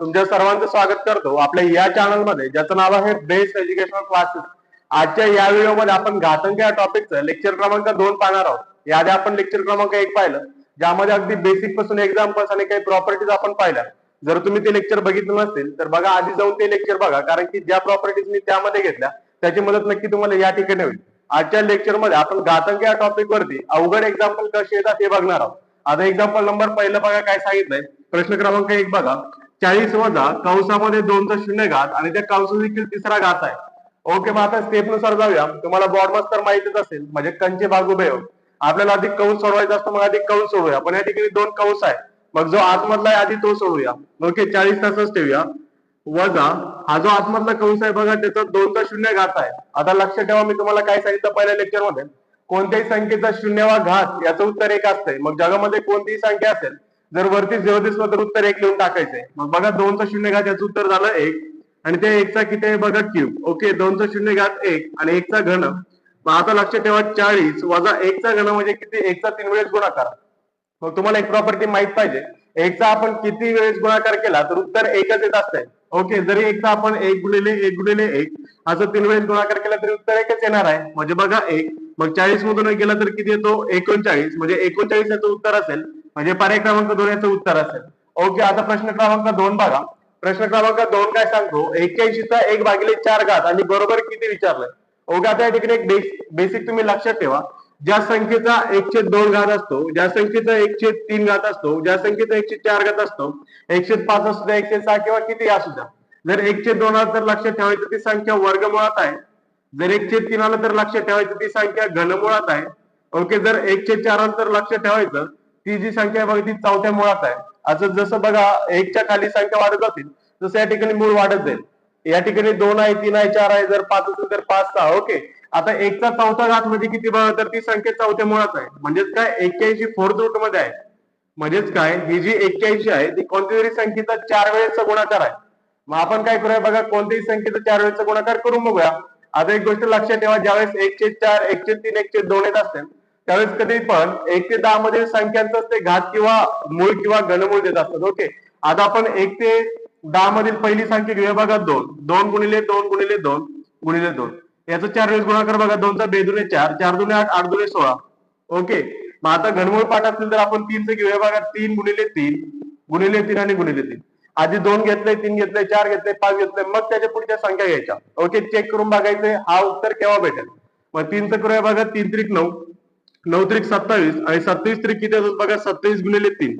तुमच्या सर्वांचं स्वागत करतो. आपल्या या चॅनलमध्ये ज्याचं नाव आहे बेस्ट एज्युकेशनल क्लासेस आजच्या या व्हिडिओमध्ये आपण घातंक या टॉपिकचं लेक्चर क्रमांक दोन पाहणार आहोत. याआधी आपण लेक्चर क्रमांक एक पाहिलं. ज्यामध्ये अगदी बेसिकपासून एक्झाम्पल्स आणि काही प्रॉपर्टीज आपण पाहिल्या. जर तुम्ही ते लेक्चर बघितलं नसतील तर बघा आधी जाऊन ते लेक्चर बघा. कारण की ज्या प्रॉपर्टीज मी त्यामध्ये घेतल्या त्याची मदत नक्की तुम्हाला या ठिकाणी होईल. आजच्या लेक्चरमध्ये आपण घातंक या टॉपिक वरती अवघड एक्झाम्पल कसे येतात हे बघणार आहोत. आता एक्झाम्पल नंबर पहिलं बघा काय सांगितलंय. प्रश्न क्रमांक एक बघा. चाळीस वजा कंसामध्ये दोनचा शून्य घात आणि त्या कंस देखील तिसरा घात आहे. ओके मग आता स्टेपनुसार जाऊया. तुम्हाला बॉर्डमस तर माहितीच असेल म्हणजे कंचे भागुबयोग आपल्याला आधी कंस सोडवायचा असतो मग आधी कंस सोडूया. पण या ठिकाणी दोन कंस आहे. मग जो आतमधला आहे आधी तो सोडूया. ओके चाळीस तासच ठेवूया. वजा हा जो आतमधला कंस आहे बघा त्याचा दोनचा शून्य घात आहे. आता लक्ष ठेवा मी तुम्हाला काय सांगितलं पहिल्या लेक्चरमध्ये. कोणत्याही संख्येचा शून्यवा घात याचं उत्तर एक असतंय. मग जगामध्ये कोणतीही संख्या असेल जर वरती जेव्हा दिसलं तर उत्तर एक लिहून टाकायचंय. मग बघा दोनचा शून्य घात याचं उत्तर झालं एक आणि ते एकचा किती आहे बघा क्यूब ओके दोनचा शून्य घात एक आणि एकचा घन. मग आता लक्षात ठेवा चाळीस वजा एकचा घन म्हणजे किती? एकचा तीन वेळेस गुणाकार. मग तुम्हाला एक प्रॉपर्टी माहीत पाहिजे. एकचा आपण किती वेळेस गुणाकार केला तर उत्तर एकच येत असतंय. ओके जरी एकचा आपण एक गुणिले एक गुणिले एक असं तीन वेळेस गुणाकार केला तरी उत्तर एकच येणार आहे. म्हणजे बघा एक मग चाळीस मधून एक गेला तर किती येतो? एकोणचाळीस. म्हणजे एकोणचाळीस याचं उत्तर असेल म्हणजे पर्याय क्रमांक दोन याचं उत्तर असेल. ओके आता प्रश्न क्रमांक दोन बघा. प्रश्न क्रमांक दोन काय सांगतो? एक्क्याऐंशीचा एक भागिले चार घात आणि बरोबर किती विचारलंय? ओके आता या ठिकाणी एक बेसिक तुम्ही लक्षात ठेवा. ज्या संख्येचा एकशे दोन घात असतो ज्या संख्येचा एकशे तीन घात असतो ज्या संख्येचा एकशे चार घात असतो एकशे पाच असू द्या एकशे सहा किंवा किती असू द्या. जर एकशे दोन आला तर लक्षात ठेवायचं ती संख्या वर्गमुळात आहे. जर एकशे तीन आलं तर लक्षात ठेवायचं ती संख्या घनमुळात आहे. ओके जर एकशे चार आलं तर लक्षात ठेवायचं ती जी संख्या आहे बघा ती चौथ्या मुळात आहे. असं जसं बघा एकच्या खाली संख्या वाढत जातील तसं या ठिकाणी मूळ वाढत जाईल. या ठिकाणी दोन आहे तीन आहे चार आहे जर पाच असेल तर पाच सहा. ओके. आता एकचा चौथा घात म्हणजे किती बघा तर ती संख्या चौथ्या मुळात आहे. म्हणजेच काय? एक्क्याऐंशी फोर्थ रूटमध्ये आहे. म्हणजेच काय? ही जी एक्क्याऐंशी आहे ती कोणत्या तरी संख्येचा चार वेळेचा गुणाकार आहे. मग आपण काय करूया बघा कोणत्याही संख्येचा चार वेळेचा गुणाकार करून बघूया. आता एक गोष्ट लक्षात ठेवा ज्यावेळेस एकशे चार एकशे तीन एकशे दोन येत असतील त्यावेळेस कधी पण एक ते दहा मध्ये संख्यांचं ते घात किंवा मूळ किंवा घनमूळ देत असतात. ओके? आता आपण एक ते दहा मधील पहिली संख्या घेऊया बघा दोन. दोन गुणिले दोन गुणिले दोन गुणिले दोन. याचा चार वेळेस गुणाकार बघा. दोनचा बेदुने चार चार दुने आठ आठ दुने सोळा. ओके? मग आता घनमूळ पाठ असेल तर आपण तीनचं घेऊया बघा. तीन गुणिले तीन गुणिले तीन आणि गुणिले तीन. आधी दोन घेतले तीन घेतले चार घेतले पाच घेतले मग त्याच्या पुढच्या संख्या घ्यायच्या. ओके? चेक करून बघायचे हा उत्तर केव्हा भेटेल? मग तीनचं करूया बघा. तीन त्रिक नऊ. नऊ त्रिक सत्तावीस आणि सत्तावीस त्रिक किती असेल बघा सत्तावीस गुणिले तीन.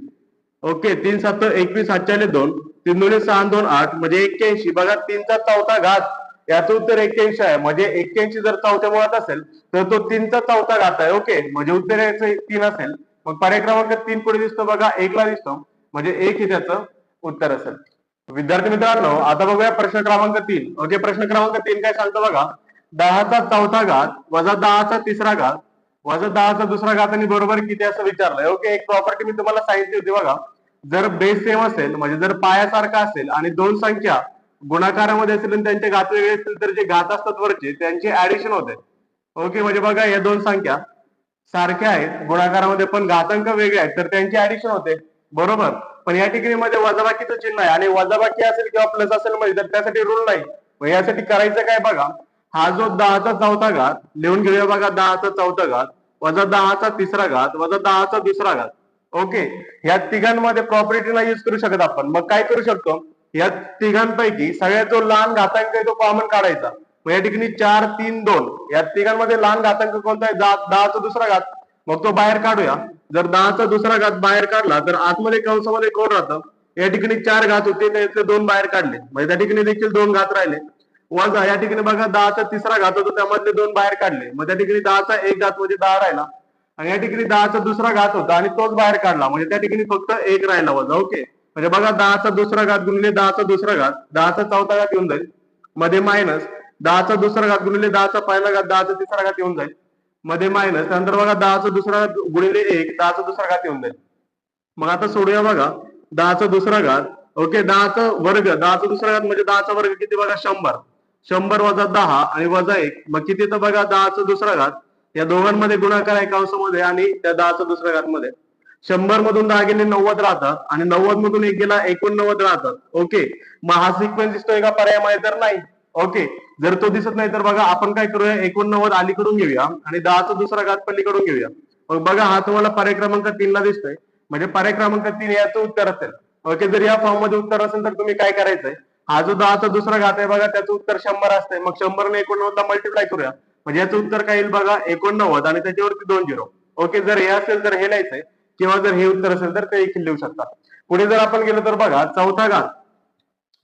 ओके तीन सात एकवीस सातच्याले दोन. तीन दोन्ही सहा दोन आठ म्हणजे एक्क्याऐंशी. बघा तीनचा चौथा घात. याचं उत्तर एक्क्याऐंशी आहे. म्हणजे एक्क्याऐंशी जर चौथ्या मुळात असेल तर तो तीनचा चौथा घात आहे. ओके म्हणजे उत्तर याचं तीन असेल. मग पर्याय क्रमांक तीन पुढे दिसतो बघा एकला दिसतो. म्हणजे एक हे त्याचं उत्तर असेल. विद्यार्थी मित्रांनो आता बघूया प्रश्न क्रमांक तीन. ओके प्रश्न क्रमांक तीन काय सांगतो बघा. दहाचा चौथा घात वजा दहाचा तिसरा घात. वजा दहाचा दुसरा घात बरोबर किती असं विचारलंय. ओके एक प्रॉपर्टी मी तुम्हाला सांगितली होती बघा. जर बेस सेम असेल म्हणजे जर पायासारखा असेल आणि दोन संख्या गुणाकारामध्ये असेल आणि त्यांचे घात वेगळे असतील तर जे घात असतात वरचे त्यांचे ऍडिशन होते. ओके म्हणजे बघा या दोन संख्या सारख्या आहेत. गुणाकारामध्ये पण घातांक वेगळे आहेत तर त्यांचे ऍडिशन होते. बरोबर? पण या ठिकाणी मध्ये वजाबाकीचं चिन्ह आहे. आणि वजाबाकी असेल किंवा प्लस असेल म्हणजे तर त्यासाठी रूल नाही. यासाठी करायचं काय बघा? हा जो दहाचा चौथा घात लिहून घेऊया बघा दहाचा चौथा घात वजा दहाचा तिसरा घात वजा दहाचा दुसरा घात. ओके या तिघांमध्ये प्रॉपर्टी नाही यूज करू शकत आपण. मग काय करू शकतो? या तिघांपैकी सगळ्यात जो लहान घातांक आहे तो कॉमन काढायचा. मग या ठिकाणी चार तीन दोन. या तिघांमध्ये लहान घातांक कोणता आहे? दहाचा दुसरा घात. मग तो बाहेर काढूया. जर दहाचा दुसरा घात बाहेर काढला तर आतमध्ये कंसामध्ये कोण राहतं? या ठिकाणी चार घात होते त्यातले दोन बाहेर काढले. म्हणजे त्या ठिकाणी देखील दोन घात राहिले. वजा या ठिकाणी बघा दहाचा तिसरा घात होता त्यामधले दोन बाहेर काढले. मग त्या ठिकाणी दहाचा एक घात म्हणजे दहा राहिला. आणि या ठिकाणी दहाचा दुसरा घात होता आणि तोच बाहेर काढला. म्हणजे त्या ठिकाणी फक्त एक राहिला वजा ओके. म्हणजे बघा दहाचा दुसरा घात गुणले दहाचा दुसरा घात दहाचा चौथा घात येऊन जाईल. मध्ये मायनस दहाचा दुसरा घात गुणले दहाचा पहिला घात दहाचा तिसरा घात येऊन जाईल. मध्ये मायनस त्यानंतर बघा दहाचा दुसरा घात गुणिले एक दहाचा दुसरा घात येऊन जाईल. मग आता सोडूया बघा दहाचा दुसरा घात ओके दहाचा वर्ग दहाचा दुसरा घात म्हणजे दहाचा वर्ग किती बघा शंभर. शंभर वजा दहा आणि वजा एक. मग किती तर बघा दहाचा दुसरा घात. या दोघांमध्ये गुणाकार आहे कंसामध्ये आणि त्या दहाचा दुसऱ्या घात मध्ये शंभर मधून दहा गेले नव्वद राहतात. आणि नव्वद मधून एक गेला एकोणनव्वद राहतात. ओके. मग हा सिक्वेन्स दिसतोय का पर्याय तर नाही. ओके. जर तो दिसत नाही तर बघा आपण काय करूया? एकोणनव्वद अलीकडून घेऊया आणि दहाचा दुसरा घात पलीकडून घेऊया. मग बघा हा तुम्हाला पर्याय क्रमांक तीन ला दिसतोय. म्हणजे पर्याय क्रमांक तीन याचं उत्तर असेल. ओके जर या फॉर्ममध्ये उत्तर असेल तर तुम्ही काय करायचंय? हा जो दहाचा दुसरा घात आहे बघा त्याचं उत्तर शंभर असते मग शंभर ने एकोणनव्वद मल्टिप्लाय करूया. म्हणजे याचं उत्तर काय येईल बघा एकोणनव्वद आणि त्याच्यावरती दोन झिरो ओके जर हे असेल तर हे लिहायचंय. किंवा जर हे उत्तर असेल तर ते देखील लिहू शकता. पुढे जर आपण गेलो तर बघा चौथा घात.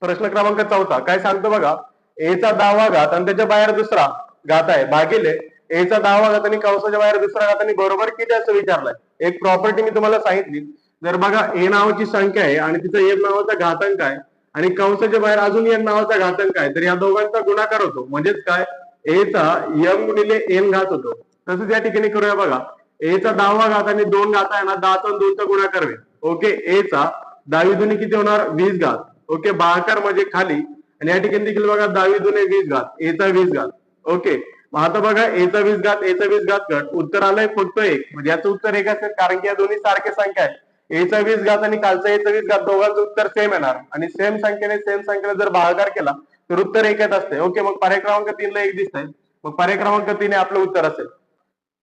प्रश्न क्रमांक चौथा. काय सांगतो बघा एचा दहावा घात आणि त्याच्या बाहेर दुसरा घात आहे. भागिले एचा दहावा घात आणि कंसाच्या बाहेर दुसरा घात आणि बरोबर किती असं विचारलंय? एक प्रॉपर्टी मी तुम्हाला सांगितली. जर बघा ए नावाची संख्या आहे आणि तिचा एम नावाचा घातांक आहे आणि कंसाच्या बाहेर अजून एन नावाचा घातक आहे तर या दोघांचा गुणाकार होतो. म्हणजेच काय? एचा यम गुणिले एन घात होतो. तसंच या ठिकाणी करूया बघा. एचा दहावा घात आणि दोन घात आहे ना दहाचा आणि दोनचा गुणाकार होईल. ओके? एचा दहावी दुनी किती होणार? वीस घात. ओके? बहाकार म्हणजे खाली. आणि या ठिकाणी देखील बघा दहावी दुने वीस घात. एचा वीस घात. ओके? आता बघा एचा वीस घात एचा वीस घात घट. उत्तर आलंय फक्त एक. म्हणजे याचं उत्तर एक असेल कारण की या दोन्ही सारखे संख्या आहेत. एचा वीस घात आणि कालचा एचा वीस घात दोघांचं उत्तर सेम येणार. आणि सेम संख्येने सेम संख्येने जर भागाकार केला तर उत्तर एकच असते. ओके मग पर्याय क्रमांक तीनला एक दिसतंय. मग पर्याय क्रमांक तीन हे आपलं उत्तर असेल.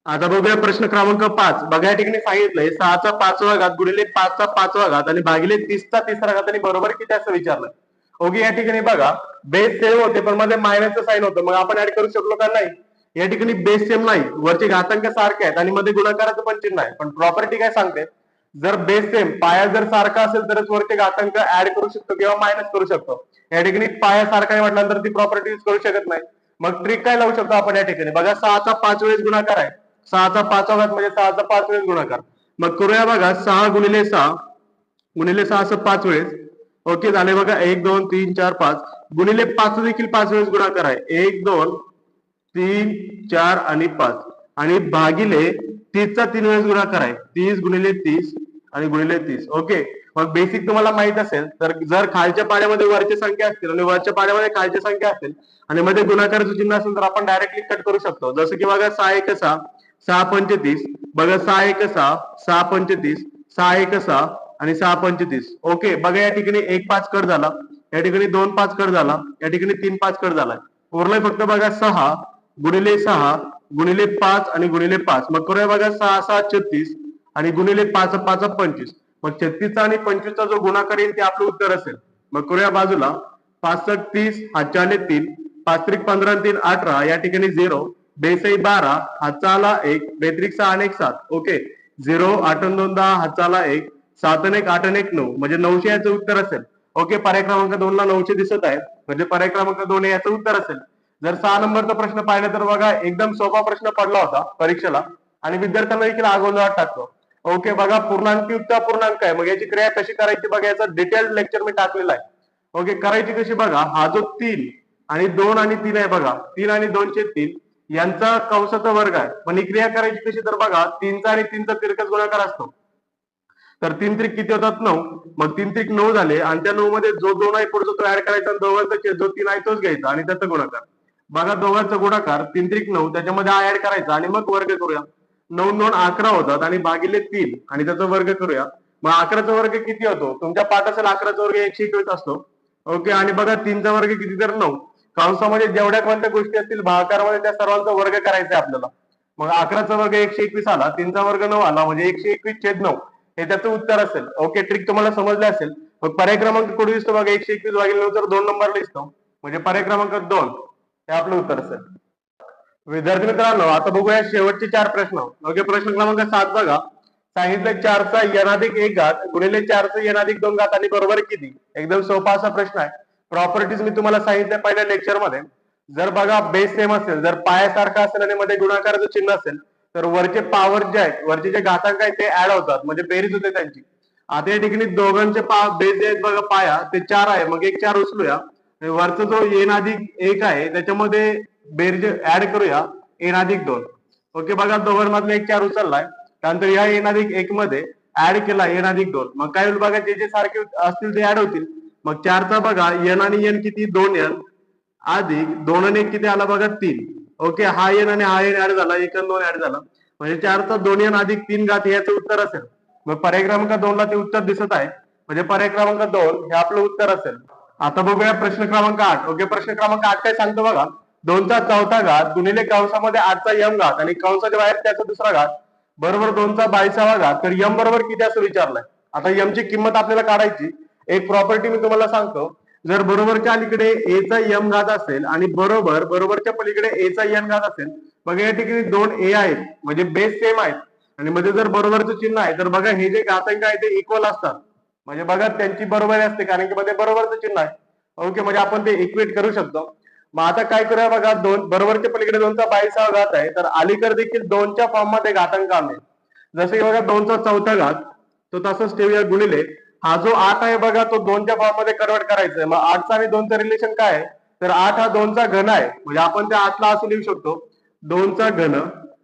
आता बघूया प्रश्न क्रमांक पाच. बघा या ठिकाणी सांगितलंय सहाचा पाचवा घात गुणिले पाचचा पाचवा घात आणि भागिले तीसचा तिसरा घात आणि बरोबर किती असं विचारलं? ओके या ठिकाणी बघा बेस सेम होते पण मध्ये मायनसचं साईन होतं. मग आपण ऍड करू शकलो का नाही? या ठिकाणी बेस सेम नाही. वरचे घातांक सारखे आहेत आणि मध्ये गुणाकाराचं पण चिन्ह आहे. पण प्रॉपर्टी काय सांगते? जर बेस सेम पाया जर सारखा असेल तरच वरती घातांक ऍड करू शकतो किंवा मायनस करू शकतो. या ठिकाणी पाया सारखा आहे म्हटल्यानंतर ती प्रॉपर्टी यूज करू शकत नाही. मग ट्रिक काय लावू शकतो आपण या ठिकाणी? बघा सहाचा पाच वेळेस गुणाकार आहे. सहाचा पाचवा घात म्हणजे सहाचा पाच वेळेस गुणाकार. मग करूया बघा सहा गुणिले सहा गुणिले सहा असं पाच वेळेस. ओके झाले बघा एक दोन तीन चार पाच. गुणिले पाच देखील पाच वेळेस गुणाकार आहे. एक दोन तीन चार आणि पाच. आणि भागिले तीसचा तीन वेळेस गुणाकार आहे. तीस गुणिले तीस आणि गुणिले तीस. ओके मग बेसिक तुम्हाला माहीत असेल तर जर खालच्या पाड्यामध्ये वरच्या संख्या असतील आणि वरच्या पाड्यामध्ये खालच्या संख्या असतील आणि मध्ये गुणाकाराचं चिन्ह असेल तर आपण डायरेक्टली कट करू शकतो. जसं की बघा सहा एक सहा सहा पंचतीस. बघा सहा एक सहा सहा पंचतीस सहा एक सहा आणि सहा पंचतीस. ओके बघा या ठिकाणी एक पाच कट झाला. या ठिकाणी दोन पाच कट झाला. या ठिकाणी तीन पाच कट झाला. उरलाय फक्त बघा सहा गुणिले सहा गुणिले पाच आणि गुणिले पाच. मग करूया बघा सहा सहा छत्तीस. आणि गुणिले पाच पाच पंचवीस. मग छत्तीसचा आणि पंचवीसचा जो गुणाकार येईल ते आपलं उत्तर असेल. मग करूया बाजूला. पासष्ट तीस हातच्या तीन. पाच त्रिक पंधरा तीन अठरा. या ठिकाणी झिरो. बेसई बारा. हाचाला एक. बेत्रिक सहा आणि एक सात. ओके. झिरो आठ दोन दहा. हातचा एक. सात एक आठ एक नऊ. म्हणजे नऊशे याचं उत्तर असेल. ओके पर्याय क्रमांक दोन ला नऊशे दिसत आहे म्हणजे पर्याय क्रमांक दोन याचं उत्तर असेल. जर सहा नंबरचा प्रश्न पाहिला तर बघा एकदम सोपा प्रश्न पडला होता परीक्षेला. आणि विद्यार्थ्यांना देखील आगोंधळात टाकतो ओके बघा पूर्णांक युक्त पूर्णांक आहे. मग याची क्रिया कशी करायची? बघा याचा डिटेल लेक्चर मी टाकलेला आहे. ओके करायची कशी? बघा हा जो तीन आणि दोन आणि तीन आहे बघा. तीन आणि दोनशे तीन यांचा कंसाचा वर्ग आहे. पण ही क्रिया करायची कशी? तर बघा तीनचा आणि तीनचा तिरकस गुणाकार असतो. तर तीन त्रिक किती होतात? नऊ. मग तीन त्रिक नऊ झाले आणि त्या नऊ मध्ये जो दोन आहे पुढचा तो ऍड करायचा दोघांचा जो तीन आहे तोच घ्यायचा आणि त्याचा गुणाकार. बघा दोघांचा गुणाकार तीन त्रिक नऊ त्याच्यामध्ये ऍड करायचा आणि मग वर्ग करूया. नऊ दोन अकरा होतात आणि भागिले तीन. आणि त्याचा वर्ग करूया. मग अकराचा वर्ग किती होतो? तुमच्या पाठ असेल अकराचा वर्ग एकशे एकवीस असतो. ओके आणि बघा तीनचा वर्ग किती? तर नऊ. कंसामध्ये जेवढ्या कोणत्या गोष्टी असतील भागाकारामध्ये त्या सर्वांचा वर्ग करायचा आहे आपल्याला. मग अकराचा वर्ग एकशे एकवीस आला तीनचा वर्ग नऊ आला म्हणजे एकशे एकवीस छेद नऊ. हे त्याचं उत्तर असेल. ओके ट्रिक तुम्हाला समजलं असेल. मग पर्याय क्रमांक कुठे दिसतो? बघा एकशे एकवीस भागिले नऊ तर दोन नंबरला दिसतो. म्हणजे पर्याय क्रमांक दोन. हे आपलं उत्तर असेल. विद्यार्थी मित्रांनो आता बघूया शेवटचे चार प्रश्न. ओके प्रश्न क्रमांक सात बघा. सांगितलं चारचा यनाधिक एक घात गुणिले चारचा यनाधिक दोन घात आणि बरोबर किती? एकदम सोपा असा प्रश्न आहे. प्रॉपर्टीज मी तुम्हाला सांगितलं पहिल्या लेक्चरमध्ये. जर बघा बेस सेम असेल जर पायासारखा असेल आणि मध्ये गुणाकाराचं चिन्ह असेल तर वरचे पॉवर जे आहेत वरचे जे घातांक आहेत ते ऍड होतात. म्हणजे बेरीज होते त्यांची. आता या ठिकाणी दोघांचे पा बेस जे आहेत बघा पाया ते चार आहे. मग एक चार उचलूया. वरचा जो एन अधिक एक आहे त्याच्यामध्ये बेरीज ऍड करूया. एन अधिक दोन. ओके बघा दोघांमधला एक चार उचललाय. त्यानंतर या एन अधिक एक मध्ये ऍड केला एन अधिक दोन. मग काय होईल बघा जे जे सारखे असतील ते ऍड होतील. मग चारचा बघा एन आणि एन किती? दोन एन अधिक दोन आणि एक किती आला बघा? तीन. ओके हा एन आणि हा एन ऍड झाला. एक दोन ऍड झाला. म्हणजे चारचा दोन एन अधिक तीन घात याचं उत्तर असेल. मग पर्याय क्रमांक दोन ला ते उत्तर दिसत आहे. म्हणजे पर्याय क्रमांक दोन हे आपलं उत्तर असेल. आता बघूया प्रश्न क्रमांक आठ. ओके प्रश्न क्रमांक आठ काय सांगतो बघा. दोनचा चौथा घात गुणिले कंसामध्ये आठचा यम घात आणि कंसाच्या बाहेर त्याचा दुसरा घात बरोबर दोनचा बावीसावा घात. तर यम बरोबर किती असं विचारलंय? आता यम ची किंमत आपल्याला काढायची. एक प्रॉपर्टी मी तुम्हाला सांगतो. जर बरोबरच्या अलीकडे ए चा यम घात असेल आणि बरोबर बरोबरच्या पलीकडे ए चा यन घात असेल बघा या ठिकाणी दोन ए आहेत. म्हणजे बेस सेम आहेत. आणि मध्ये जर बरोबरचं चिन्ह आहे तर बघा हे जे घातांक आहे ते इक्वल असतात. म्हणजे बघा त्यांची बरोबरी असते कारण की मध्ये बरोबरचं चिन्ह आहे. ओके म्हणजे आपण ते इक्वेट करू शकतो. मग आता काय करूया बघा दोन बरोबरच्या पलीकडे दोनचा बावीसावा घात आहे तर अलीकडे देखील दोनच्या फॉर्ममध्ये घातांक आहे जसे की बघा दोनचा चौथा घात तो तसंच ठेवूया गुणिले. हा जो आठ आहे बघा तो दोनच्या फॉर्ममध्ये कन्वर्ट करायचा आहे मग आठचा आणि दोनचा रिलेशन काय आहे? तर आठ हा दोनचा घन आहे. म्हणजे आपण त्या आठला असं लिहू शकतो. दोनचा घन.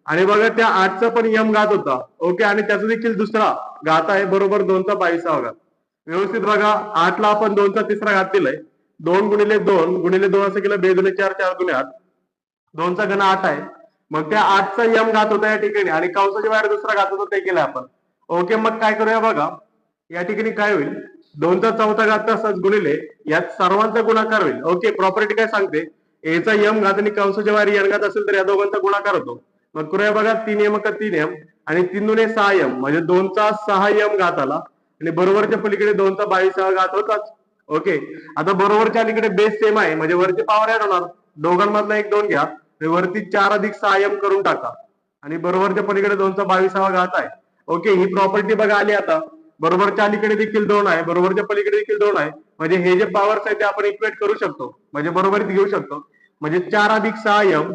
आणि बघा त्या आठचा पण यम घात होता. ओके आणि त्याचा देखील दुसरा घात आहे बरोबर दोनचा बावीसावा घात. व्यवस्थित बघा आठला आपण दोनचा तिसरा घात दिलाय. दोन गुणिले दोन गुणिले दोन असं केलं बे दुने चार चार गुणे आठ. दोनचा घन आठ आहे. मग त्या आठचा यम घात होता या ठिकाणी आणि कंसाच्या बाहेर दुसरा घात होता ते केलं आपण. ओके मग काय करूया बघा. या ठिकाणी काय होईल? दोनचा चौथा घात तसाच गुणिले यात सर्वांचा गुणाकार होईल. ओके प्रॉपर्टी काय सांगते? एचा यम घात आणि कंसाच्या बाहेर यन घात असेल तर या दोघांचा गुणाकार होतो. मग करूया बघा तीन यम का तीन यम? आणि तीन दुने सहा यम. म्हणजे दोनचा सहा यम घात आला. आणि बरोबरच्या पलीकडे दोनचा बावीस घात होताच. ओके आता बरोबरच्या अलीकडे बेस सेम आहे. म्हणजे वरती पॉवर ऍड होणार. दोघांमधला एक दोन घ्या. वरती चार अधिक सहा एम करून टाका. आणि बरोबरच्या पलीकडे दोनचा बावीसावा घात आहे. ओके ही प्रॉपर्टी बघा आली आता. बरोबरच्या अलीकडे देखील दोन आहे. बरोबरच्या पलीकडे देखील दोन आहे. म्हणजे हे जे पॉवर्स आहे ते आपण इक्वेट करू शकतो. म्हणजे बरोबरीत घेऊ शकतो. म्हणजे चार अधिक सहा एम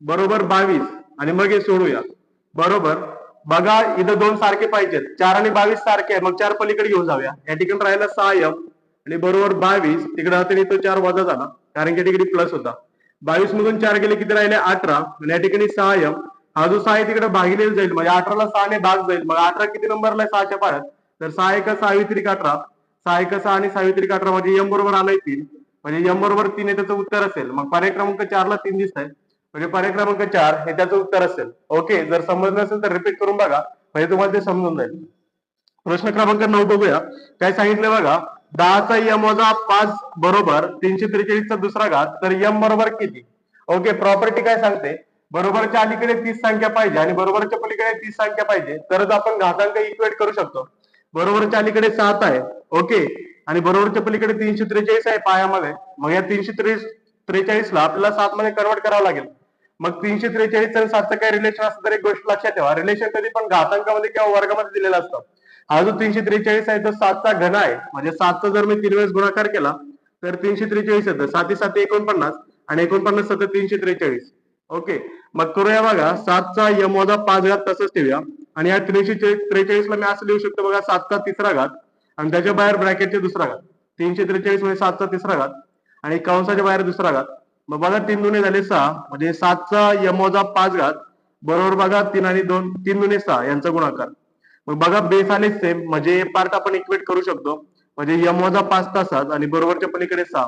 बरोबर बावीस. आणि मग हे सोडूया. बरोबर. बघा इथं दोन सारखे पाहिजेत. चार आणि बावीस सारखे आहे. मग चार पलीकडे घेऊन जाऊया. या ठिकाणी राहिला सहा एम आणि बरोबर बावीस तिकडे हाताने तो चार वजा झाला कारण की ठिकाणी प्लस होता. बावीस मधून चार गेले किती राहिले? अठरा. आणि या ठिकाणी सहा एम हा जो सहा आहे तिकडे भागिले जाईल. म्हणजे अठराला सहाने भाग जाईल. मग अठरा किती नंबरला सहाच्या पायात. तर सहा एका सावित्रिक अठरा. सहा एका सहा आणि सावित्रिक अठरा म्हणजे एम बरोबर आलाय तीन. म्हणजे एम बरोबर तीन हे त्याचं उत्तर असेल. मग पर्याय क्रमांक चारला तीन दिसत आहे म्हणजे पर्याय क्रमांक चार हे त्याचं उत्तर असेल. ओके जर समजलं असेल तर रिपीट करून बघा. म्हणजे तुम्हाला ते समजून जाईल. प्रश्न क्रमांक नऊ बघूया. काय सांगितलं बघा? दहाचा यम वजा पाच बरोबर तीनशे त्रेचाळीसचा दुसरा घात तर यम बरोबर किती? ओके प्रॉपर्टी काय सांगते? बरोबरच्या अलीकडे तीस संख्या पाहिजे आणि बरोबरच्या पलीकडे तीस संख्या पाहिजे तरच आपण घातांक इक्वेट करू शकतो. बरोबरच्या अलीकडे सात आहे ओके. आणि बरोबरच्या पलीकडे तीनशे त्रेचाळीस आहे पायामध्ये मग या तीनशे त्रेचाळीस ला आपल्याला सात मध्ये कन्वर्ट करावं लागेल. मग तीनशे त्रेचाळीस आणि सातचं काय रिलेशन असतं तर एक गोष्ट लक्षात ठेवा. रिलेशन कधी पण घातांकामध्ये किंवा वर्गामध्ये दिलेलं असतं. हा जो तीनशे त्रेचाळीस आहे तो सातचा घन आहे. म्हणजे सातचा जर मी तीन वेळेस गुणाकार केला तर तीनशे त्रेचाळीस येतं. साती साती एकोणपन्नास आणि एकोणपन्नास सतत तीनशे त्रेचाळीस. ओके. मग करूया बघा सातचा यमोदा पाच घात तसंच ठेवूया. आणि या तीनशे त्रेचाळीस ला मी असं लिहू शकतो बघा सातचा तिसरा घात आणि त्याच्या बाहेर ब्रॅकेटचे दुसरा घात. तीनशे त्रेचाळीस म्हणजे सातचा तिसरा घात आणि कंसाच्या बाहेर दुसरा घात. मग बघा तीन दुने झाले सहा. म्हणजे सातचा यमोजा पाच घात. बरोबर बघा तीन आणि दोन तीन दुने सहा यांचा गुणाकार. मग बघा बेस आणि सेम म्हणजे पार्ट आपण इक्वेट करू शकतो. म्हणजे यम वजा पाच तासात आणि बरोबरच्या पलीकडे सहा.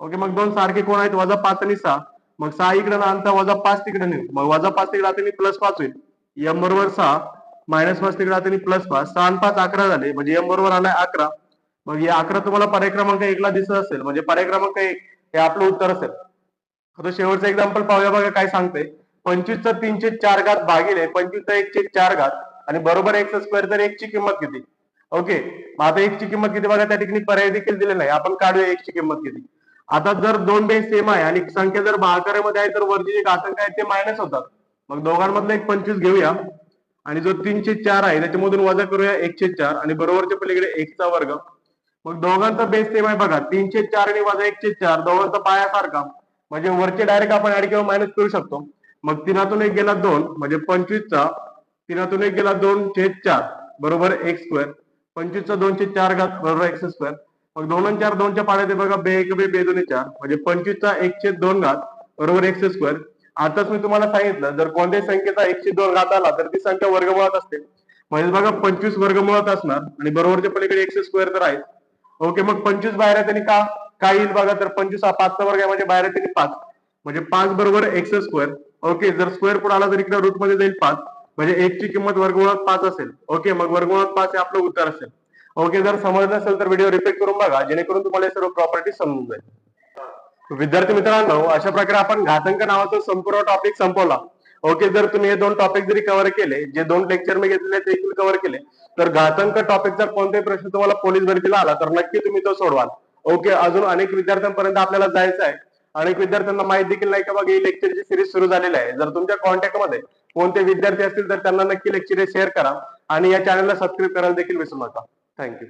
ओके मग दोन सारखे कोण आहेत? वजा पाच आणि सहा. मग सहा इकडे आणता वजा पाच तिकडे नेऊ. मग वजा पाच तिकडे आता प्लस पाच होईल. यम बरोबर सहा मायनस पाच तिकडे आता प्लस पाच. सहा आणि पाच अकरा झाले. म्हणजे यम बरोबर आलाय अकरा. मग हे अकरा तुम्हाला पर्याय क्रमांक एकला दिसत असेल. म्हणजे पर्याय क्रमांक एक हे आपलं उत्तर असेल. आता शेवटचं एक्झाम्पल पाहूया बघा काय सांगते पंचवीसचा तीनशे चार घात भागिले पंचवीसचा एकशे चार घात. आणि बरोबर एक्स स्क्वेअर तर एकची किंमत किती? ओके मग आता एक ची किंमत किती? बघा त्या ठिकाणी पर्याय देखील दिले नाही आपण काढूया एक ची किंमत किती. आता जर दोन बेस सेम आहे आणि संख्या जर भागाकारामध्ये आहे तर वरची जे घातांक आहे ते मायनस होतात. मग दोघांमधलं एक पंचवीस घेऊया. आणि जो तीनशे चार आहे त्याच्यामधून वजा करूया एकशे चार. आणि बरोबरच्या पलीकडे एकचा वर्ग. मग दोघांचा बेस सेम आहे बघा. तीनशे चार आणि वजा एकशे चार. दोघांचा पाया सारखा म्हणजे वरचे डायरेक्ट आपण ऍड किंवा मायनस करू शकतो. मग तिनातून एक गेला दोन. म्हणजे पंचवीसचा तिनातून एक गेला दोन छेद चार बरोबर एक स्क्वेअर पंचवीसचा दोनशे चार घात बरोबर एक्स स्क्वेअर मग दोन आणि चार दोनच्या पाड्यात बघा बे एक बे बे दोन्ही चार. म्हणजे पंचवीसचा एकशे दोन घात बरोबर एक्स स्क्वेअर आताच मी तुम्हाला सांगितलं जर कोणत्याही संख्येचा एकशे दोन घात आला तर ती संख्या वर्गमुळात असते. म्हणजे बघा पंचवीस वर्गमुळात असणार आणि बरोबरच्या पलीकडे एकशे स्क्वेअर तर आहे ओके मग पंचवीस बाहेर आहे त्यांनी का काय येईल बघा तर पंचवीस हा पाचचा वर्ग आहे म्हणजे बाहेर आहे त्यांनी पाच. म्हणजे पाच बरोबर एक्स स्क्वेअर ओके जर स्क्वेअर पुढे आला तर इकडे रूटमध्ये जाईल पाच म्हणजे एक ची किंमत वर्गमुळात पाच असेल. ओके मग वर्गमुळात पाच हे आपलं उत्तर असेल. ओके जर समजलं नसेल तर व्हिडिओ रिपीट करून बघा जेणेकरून तुम्हाला सर्व प्रॉपर्टी समजून जाईल. विद्यार्थी मित्रांनो अशा प्रकारे आपण घातांक नावाचा संपूर्ण टॉपिक संपवला. ओके जर तुम्ही हे दोन टॉपिक जरी कव्हर केले जे दोन लेक्चर मी घेतलेले ते देखील कव्हर केले तर घातांक टॉपिक जर कोणताही प्रश्न तुम्हाला पोलीस भरतीला आला तर नक्की तुम्ही तो सोडवाल. ओके अजून अनेक विद्यार्थ्यांपर्यंत आपल्याला जायचं आहे. अनेक विद्यार्थ्यांना माहीत देखील नाही का बघा ही लेक्चरची सिरीज सुरू झालेली आहे. जर तुमच्या कॉन्टॅक्टमध्ये कोणते विद्यार्थी असतील तर त्यांना नक्की लेक्चर शेअर करा आणि या चॅनलला सबस्क्राईब करायला देखील विसरू नका. थँक्यू